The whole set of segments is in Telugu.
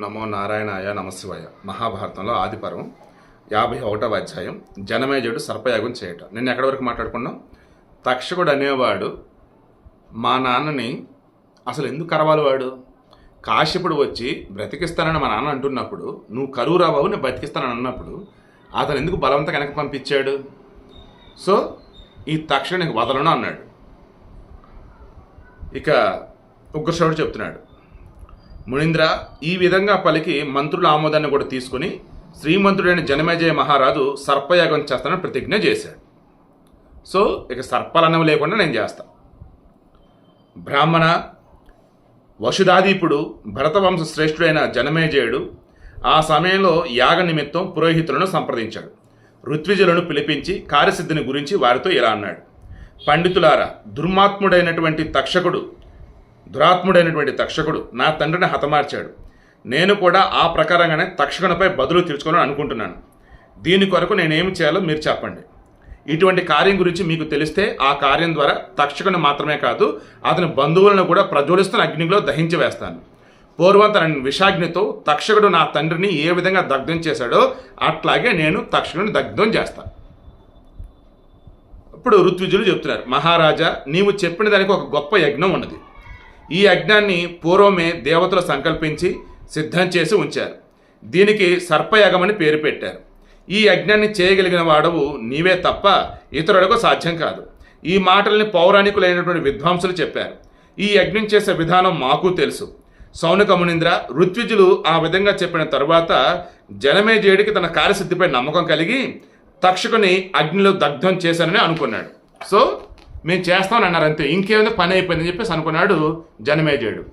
నమో నారాయణాయ నమశివాయ. మహాభారతంలో ఆదిపర్వం యాభై ఒకటవ అధ్యాయం. జనమేజుడు సర్పయాగం చేయటం. నేను ఎక్కడి వరకు మాట్లాడుకున్నాం? తక్షకుడు అనేవాడు మా నాన్నని అసలు ఎందుకు కరవాలి వాడు? కాశ్యపుడు వచ్చి బ్రతికిస్తానని మా నాన్న అంటున్నప్పుడు నువ్వు కరువు రాబాబు నేను బ్రతికిస్తానని అన్నప్పుడు అతను ఎందుకు బలవంతంగా వెనక పంపించాడు? సో ఈ తక్షణునికి వదలను అన్నాడు. ఇక ఉగ్రశ్రవుడు చెప్తున్నాడు మునీంద్ర ఈ విధంగా పలికి మంత్రుల ఆమోదాన్ని కూడా తీసుకుని శ్రీమంతుడైన జనమేజయ మహారాజు సర్పయాగం చేస్తానని ప్రతిజ్ఞ చేశాడు. సో ఇక సర్పాలన్నవి లేకుండా నేను చేస్తా. బ్రాహ్మణ వసుధాదీపుడు భరతవంశ శ్రేష్ఠుడైన జనమేజయుడు ఆ సమయంలో యాగ నిమిత్తం పురోహితులను సంప్రదించాడు. ఋత్విజులను పిలిపించి కార్యసిద్ధిని గురించి వారితో ఇలా అన్నాడు. పండితులారా దుర్మాత్ముడైనటువంటి తక్షకుడు దురాత్ముడైనటువంటి తక్షకుడు నా తండ్రిని హతమార్చాడు. నేను కూడా ఆ ప్రకారంగానే తక్షకునిపై బదులు తీర్చుకోవాలని అనుకుంటున్నాను. దీని కొరకు నేనేమి చేయాలో మీరు చెప్పండి. ఇటువంటి కార్యం గురించి మీకు తెలిస్తే ఆ కార్యం ద్వారా తక్షకుని మాత్రమే కాదు అతని బంధువులను కూడా ప్రజ్వలిస్తున్న అగ్నిలో దహించి వేస్తాను. పూర్వం తన విషాగ్నితో తక్షకుడు నా తండ్రిని ఏ విధంగా దగ్ధం చేశాడో అట్లాగే నేను తక్షకుని దగ్ధం చేస్తాను ఇప్పుడు ఋత్విజులు చెప్తున్నారు మహారాజా నీవు చెప్పిన దానికి ఒక గొప్ప యజ్ఞం ఉన్నది. ఈ యజ్ఞాన్ని పూర్వమే దేవతలు సంకల్పించి సిద్ధం చేసి ఉంచారు. దీనికి సర్పయగమని పేరు పెట్టారు. ఈ యజ్ఞాన్ని చేయగలిగిన వాడవు నీవే తప్ప ఇతరులకు సాధ్యం కాదు. ఈ మాటల్ని పౌరాణికులైనటువంటి విద్వాంసులు చెప్పారు. ఈ యజ్ఞం చేసే విధానం మాకు తెలుసు. సౌనక మునీంద్ర ఋత్విజులు ఆ విధంగా చెప్పిన తరువాత జనమేజయుడికి తన కార్యసిద్ధిపై నమ్మకం కలిగి తక్షకుని అగ్నిలో దగ్ధం చేశానని అనుకున్నాడు. సో మేము చేస్తామని అన్నారు అంతే. ఇంకేమైనా పని అయిపోయిందని చెప్పేసి అనుకున్నాడు జనమేజయుడు.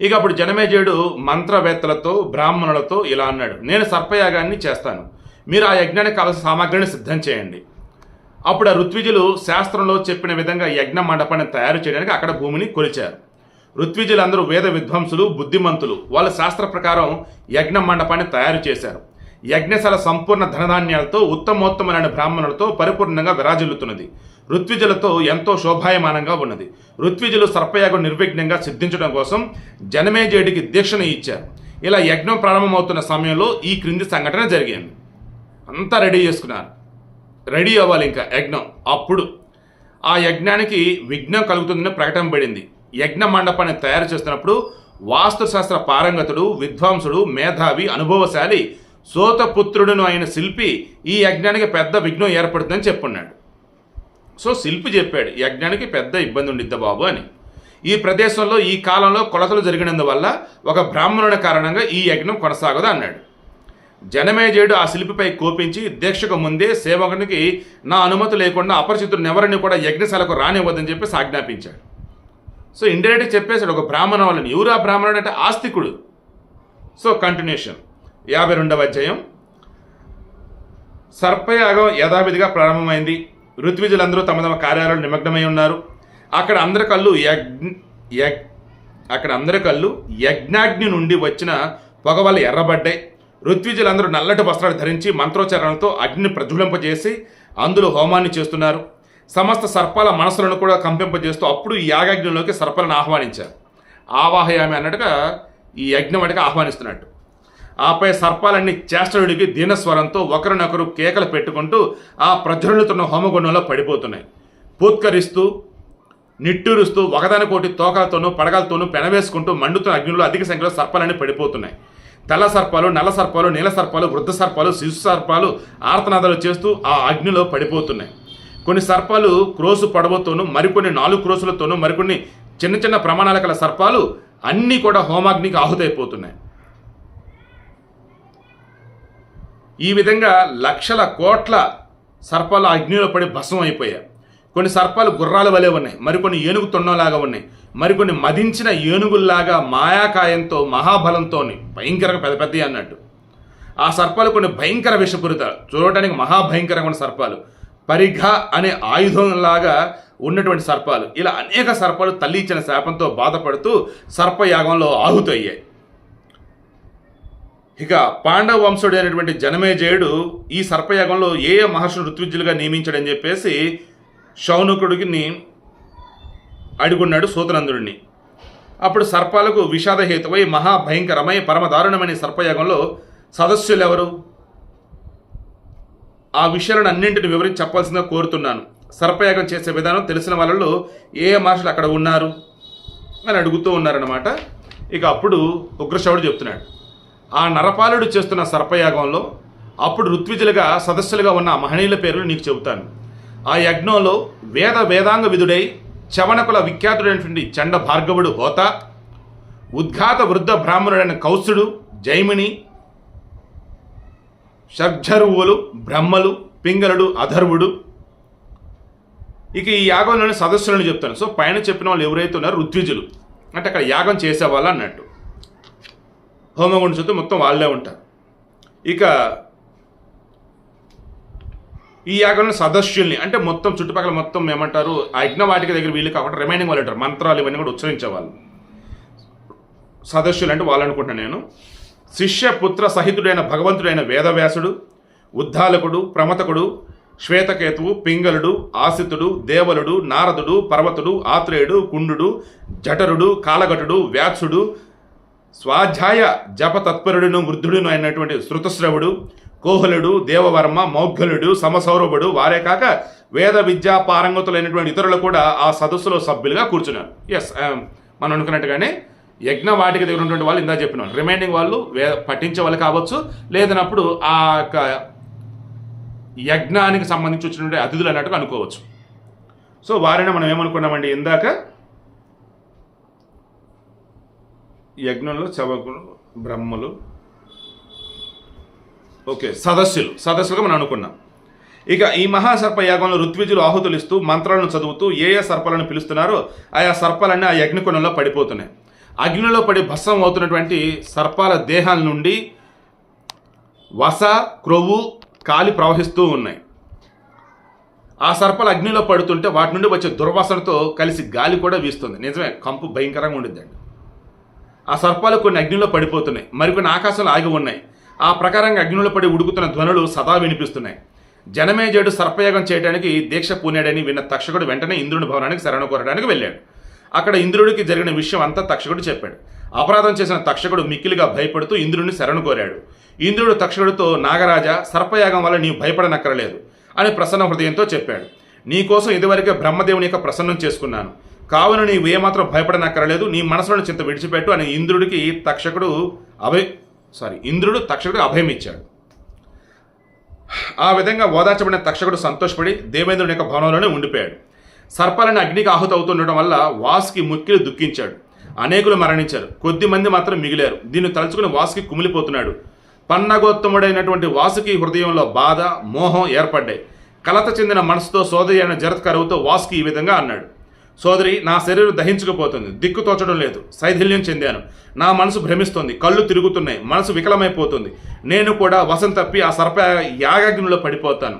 ఇక అప్పుడు జనమేజయుడు మంత్రవేత్తలతో బ్రాహ్మణులతో ఇలా అన్నాడు. నేను సర్పయాగాన్ని చేస్తాను. మీరు ఆ యజ్ఞానికి కావాల్సిన సామాగ్రిని సిద్ధం చేయండి. అప్పుడు ఆ ఋత్విజులు శాస్త్రంలో చెప్పిన విధంగా యజ్ఞ మండపాన్ని తయారు చేయడానికి అక్కడ భూమిని కొలిచారు. ఋత్విజులందరూ వేద విద్వాంసులు బుద్ధిమంతులు. వాళ్ళ శాస్త్ర ప్రకారం యజ్ఞ మండపాన్ని తయారు చేశారు. యజ్ఞశాల సంపూర్ణ ధనధాన్యాలతో ఉత్తమోత్తమైన బ్రాహ్మణులతో పరిపూర్ణంగా విరాజిల్లుతున్నది. ఋత్విజులతో ఎంతో శోభాయమానంగా ఉన్నది. ఋత్విజులు సర్పయాగం నిర్విఘ్నంగా సిద్ధించడం కోసం జనమేజయుడికి దీక్షను ఇచ్చారు. ఇలా యజ్ఞం ప్రారంభమవుతున్న సమయంలో ఈ క్రింది సంఘటన జరిగింది. అంతా రెడీ చేసుకున్నారు. రెడీ అవ్వాలి ఇంకా యజ్ఞం. అప్పుడు ఆ యజ్ఞానికి విఘ్నం కలుగుతుందని ప్రకటన పడింది. యజ్ఞ మండపాన్ని తయారు చేస్తున్నప్పుడు వాస్తుశాస్త్ర పారంగతుడు విద్వాంసుడు మేధావి అనుభవశాలి సోతపుత్రుడును అయిన శిల్పి ఈ యజ్ఞానికి పెద్ద విఘ్నం ఏర్పడుతుందని చెప్పున్నాడు. సో శిల్పి చెప్పాడు యజ్ఞానికి పెద్ద ఇబ్బంది ఉండిద్దా బాబు అని. ఈ ప్రదేశంలో ఈ కాలంలో కొలతలు జరిగినందువల్ల ఒక బ్రాహ్మణుడి కారణంగా ఈ యజ్ఞం కొనసాగదు అన్నాడు. జనమేజయుడు ఆ శిల్పిపై కోపించి దీక్షకు ముందే సేవకునికి నా అనుమతి లేకుండా అపరిచితుడిని ఎవరిని కూడా యజ్ఞశాలకు రానివ్వద్దని చెప్పేసి ఆజ్ఞాపించాడు సో ఇండైరెక్ట్ చెప్పేశాడు ఒక బ్రాహ్మణ వాళ్ళని ఎవరా బ్రాహ్మణుడు అంటే ఆస్తికుడు. సో కంటిన్యూషన్ యాభై రెండవ అధ్యాయం. సర్పయాగం యథావిధిగా ప్రారంభమైంది. ఋత్విజులందరూ తమ తమ కార్యాలయంలో నిమగ్నమై ఉన్నారు. అక్కడ అందరి కళ్ళు యగ్ అక్కడ అందరి కళ్ళు యజ్ఞాగ్ని నుండి వచ్చిన పొగ వల్ల ఎర్రబడ్డాయి. ఋత్విజులందరూ నల్లటి వస్త్రాలు ధరించి మంత్రోచ్చారణతో అగ్నిని ప్రజ్వలింపజేసి అందులో హోమాన్ని చేస్తున్నారు. సమస్త సర్పాల మనసులను కూడా కంపింపజేస్తూ అప్పుడు ఈ యాగాగ్నిలోకి సర్పాలను ఆహ్వానించారు. ఆవాహయామి అన్నట్టుగా ఈ యజ్ఞం వాటికి ఆహ్వానిస్తున్నట్టు. ఆపై సర్పాలన్నీ చేష్టలుడికి దీనస్వరంతో ఒకరినొకరు కేకలు పెట్టుకుంటూ ఆ ప్రజ్వలుతున్న హోమగుండంలో పడిపోతున్నాయి. పూత్కరిస్తూ నిట్టూరుస్తూ ఒకదానికోటి తోకలతోనూ పడగలతోనూ పెనవేసుకుంటూ మండుతున్న అగ్నిలో అధిక సంఖ్యలో సర్పాలన్నీ పడిపోతున్నాయి. తెల్ల సర్పాలు నల్ల సర్పాలు నీల సర్పాలు వృద్ధ సర్పాలు శిశు సర్పాలు ఆర్తనాదాలు చేస్తూ ఆ అగ్నిలో పడిపోతున్నాయి. కొన్ని సర్పాలు క్రోసు పడవతోనూ మరికొన్ని నాలుగు క్రోసులతోనూ మరికొన్ని చిన్న చిన్న ప్రమాణాల గల సర్పాలు అన్నీ కూడా హోమాగ్నికి ఆహుతైపోతున్నాయి. ఈ విధంగా లక్షల కోట్ల సర్పాలు అగ్నిలో పడి భస్మం అయిపోయాయి. కొన్ని సర్పాలు గుర్రాల వలె ఉన్నాయి మరికొన్ని ఏనుగు తొండంలాగా ఉన్నాయి మరికొన్ని మదించిన ఏనుగుల్లాగా మాయాకాయంతో మహాబలంతో భయంకరంగా పెద్ద పెద్ద అన్నట్టు. ఆ సర్పాలు కొన్ని భయంకర విషపూరిత చూడటానికి మహాభయంకరమైన సర్పాలు. పరిఘ అనే ఆయుధంలాగా ఉన్నటువంటి సర్పాలు. ఇలా అనేక సర్పాలు తల్లి ఇచ్చిన శాపంతో బాధపడుతూ సర్పయాగంలో ఆహుతయ్యాయి. ఇక పాండవ వంశుడు అనేటువంటి జనమేజయుడు ఈ సర్పయాగంలో ఏ ఏ మహర్షులు ఋత్విజ్యులుగా నియమించాడని చెప్పేసి శౌనకుడికి అడుగున్నాడు సూతనందుడిని. అప్పుడు సర్పాలకు విషాదహేతువై మహాభయంకరమై పరమదారుణమైన సర్పయాగంలో సదస్సులు ఎవరు ఆ విషయాలను అన్నింటిని వివరించి చెప్పాల్సిందిగా కోరుతున్నాను. సర్పయాగం చేసే విధానం తెలిసిన వాళ్ళలో ఏ ఏ మహర్షులు అక్కడ ఉన్నారు అని అడుగుతూ ఉన్నారనమాట ఇక అప్పుడు ఉగ్రశవుడు చెప్తున్నాడు. ఆ నరపాలుడు చేస్తున్న సర్పయాగంలో అప్పుడు ఋత్విజులుగా సదస్సులుగా ఉన్న మహనీయుల పేర్లు నీకు చెబుతాను. ఆ యజ్ఞంలో వేద వేదాంగ విధుడై చవనకుల విఖ్యాతుడైనటువంటి చండ భార్గవుడు హోత ఉద్ఘాత వృద్ధ బ్రాహ్మణుడైన కౌసుడు జైమిని షర్జరువులు బ్రహ్మలు పింగళుడు అధర్వుడు. ఇక ఈ యాగంలోని సదస్సులను చెప్తాను. సో పైన చెప్పిన వాళ్ళు ఎవరైతే ఉన్నారో ఋత్విజులు. అంటే అక్కడ యాగం చేసేవాళ్ళు అన్నట్టు. హోమగుండు చుట్టూ మొత్తం వాళ్ళే ఉంటారు. ఇక ఈ యాగంలో సదస్యుల్ని అంటే మొత్తం చుట్టుపక్కల మొత్తం ఏమంటారు ఆ యజ్ఞవాటిక దగ్గర వీళ్ళు కాకుండా రిమైనింగ్ వాళ్ళు ఉంటారు. మంత్రాలు ఇవన్నీ కూడా ఉచ్చరించేవాళ్ళు. సదస్యులు అంటే వాళ్ళు అనుకుంటున్నాను నేను. శిష్య పుత్ర సహితుడైన భగవంతుడైన వేదవ్యాసుడు ఉద్దాలకుడు ప్రమతకుడు శ్వేతకేతువు పింగళుడు ఆసితుడు దేవలుడు నారదుడు పర్వతుడు ఆత్రేయుడు కుండుడు జఠరుడు కాలగటుడు వ్యాసుడు స్వాధ్యాయ జప తత్పరుడును వృద్ధుడును అయినటువంటి శృతశ్రవుడు కోహలుడు దేవవర్మ మౌఘలుడు సమసౌరభుడు వారే కాక వేద విద్యా పారంగతులైనటువంటి ఇతరులు కూడా ఆ సదస్సులో సభ్యులుగా కూర్చున్నారు. ఎస్ um, మనం అనుకున్నట్టుగానే యజ్ఞ వాటికి దగ్గర ఉన్నటువంటి వాళ్ళు ఇందా చెప్పిన రిమైనింగ్ వాళ్ళు వే పఠించే వాళ్ళు కావచ్చు లేదన్నప్పుడు ఆ యొక్క యజ్ఞానికి సంబంధించి వచ్చినటువంటి అతిథులు అన్నట్టుగా అనుకోవచ్చు. సో వారిని మనం ఏమనుకున్నామండి? ఇందాక యజ్ఞంలో చవకులు బ్రహ్మలు. ఓకే సదస్సులు. సదస్సులుగా మనం అనుకున్నాం. ఇక ఈ మహాసర్ప యాగంలో ఋత్విజులు ఆహుతులు ఇస్తూ మంత్రాలను చదువుతూ ఏ ఏ సర్పాలను పిలుస్తున్నారో ఆయా సర్పాలన్నీ ఆ యజ్ఞకుణంలో పడిపోతున్నాయి. అగ్నిలో పడి భస్సం అవుతున్నటువంటి సర్పాల దేహాల నుండి వస క్రొవ్వు కాలి ప్రవహిస్తూ ఉన్నాయి. ఆ సర్పాలు అగ్నిలో పడుతుంటే వాటి నుండి వచ్చే దుర్వాసనతో కలిసి గాలి కూడా వీస్తుంది. నిజమే కంపు భయంకరంగా ఉండిద్దండి. ఆ సర్పాలు కొన్ని అగ్నిలో పడిపోతున్నాయి మరికొన్ని ఆకాశంలో ఆగి ఉన్నాయి. ఆ ప్రకారంగా అగ్నిలో పడి ఉడుకుతున్న ధ్వనులు సదా వినిపిస్తున్నాయి. జనమేజయుడు సర్పయాగం చేయడానికి దీక్ష పూనాడని విన్న తక్షకుడు వెంటనే ఇంద్రుని భవనానికి శరణ కోరడానికి వెళ్ళాడు. అక్కడ ఇంద్రుడికి జరిగిన విషయం అంతా తక్షకుడు చెప్పాడు. అపరాధం చేసిన తక్షకుడు మిక్కిలిగా భయపడుతూ ఇంద్రుడిని శరణు కోరాడు. ఇంద్రుడు తక్షకుడితో నాగరాజ సర్పయాగం వల్ల నీవు భయపడనక్కరలేదు అని ప్రసన్న హృదయంతో చెప్పాడు. నీకోసం ఇదివరకే బ్రహ్మదేవుని యొక్క ప్రసన్నం చేసుకున్నాను. కావున నీవు ఏమాత్రం భయపడనక్కరలేదు నీ మనసులోని చింత విడిచిపెట్టు అని ఇంద్రుడికి తక్షకుడు అభయ సారీ ఇంద్రుడు తక్షకుడు అభయం ఇచ్చాడు. ఆ విధంగా ఓదార్చబడిన తక్షకుడు సంతోషపడి దేవేంద్రుని యొక్క భవనంలోనే ఉండిపోయాడు. సర్పాలని అగ్నికి ఆహుతవుతుండటం వల్ల వాసుకి ముక్కిలు దుఃఖించాడు. అనేకులు మరణించారు. కొద్ది మంది మాత్రం మిగిలారు. దీన్ని తలుచుకుని వాసుకి కుమిలిపోతున్నాడు. పన్నగోత్తముడైనటువంటి వాసుకి హృదయంలో బాధ మోహం ఏర్పడ్డాయి. కలత చెందిన మనసుతో సోదరి అయిన జరత్కరువుతో వాసుకి ఈ విధంగా అన్నాడు. సోదరి నా శరీరం దహించుకుపోతుంది. దిక్కు తోచడం లేదు. శైథిల్యం చెందాను. నా మనసు భ్రమిస్తోంది. కళ్ళు తిరుగుతున్నాయి. మనసు వికలమైపోతుంది. నేను కూడా వసంత తప్పి ఆ సర్ప యాగాగ్నిలో పడిపోతాను.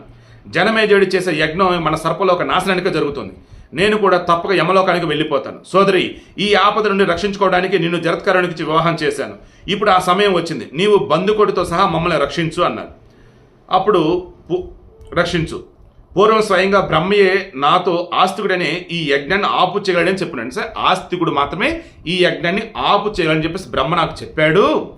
జనమేజోడి చేసే యజ్ఞం మన సర్పలోక నాశనానికి జరుగుతుంది. నేను కూడా తప్పక యమలోకానికి వెళ్ళిపోతాను. సోదరి ఈ ఆపద నుండి రక్షించుకోవడానికి నిన్ను జరత్కరునికి వివాహం చేశాను. ఇప్పుడు ఆ సమయం వచ్చింది. నీవు బంధుకోటితో సహా మమ్మల్ని రక్షించు అన్నారు అప్పుడు పు- రక్షించు. పూర్వం స్వయంగా బ్రహ్మయే నాతో ఆస్తికుడనే ఈ యజ్ఞాన్ని ఆపు చేయగలని చెప్పినాడు. సార్ ఆస్తికుడు మాత్రమే ఈ యజ్ఞాన్ని ఆపు చేయాలని చెప్పేసి బ్రహ్మ నాకు చెప్పాడు.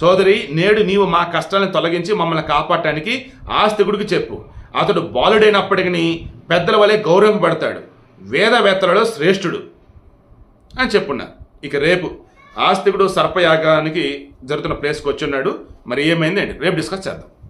సోదరి నేడు నీవు మా కష్టాలను తొలగించి మమ్మల్ని కాపాడటానికి ఆస్తికుడికి చెప్పు. అతడు బాలుడైనప్పటికీ పెద్దల వలె గౌరవింపబడతాడు. వేదవేత్తలలో శ్రేష్ఠుడు అని చెప్పున్నారు ఇక రేపు ఆస్తికుడు సర్పయాగానికి జరుగుతున్న ప్లేస్కి వచ్చి ఉన్నాడు. మరి ఏమైందండి? రేపు డిస్కస్ చేద్దాం.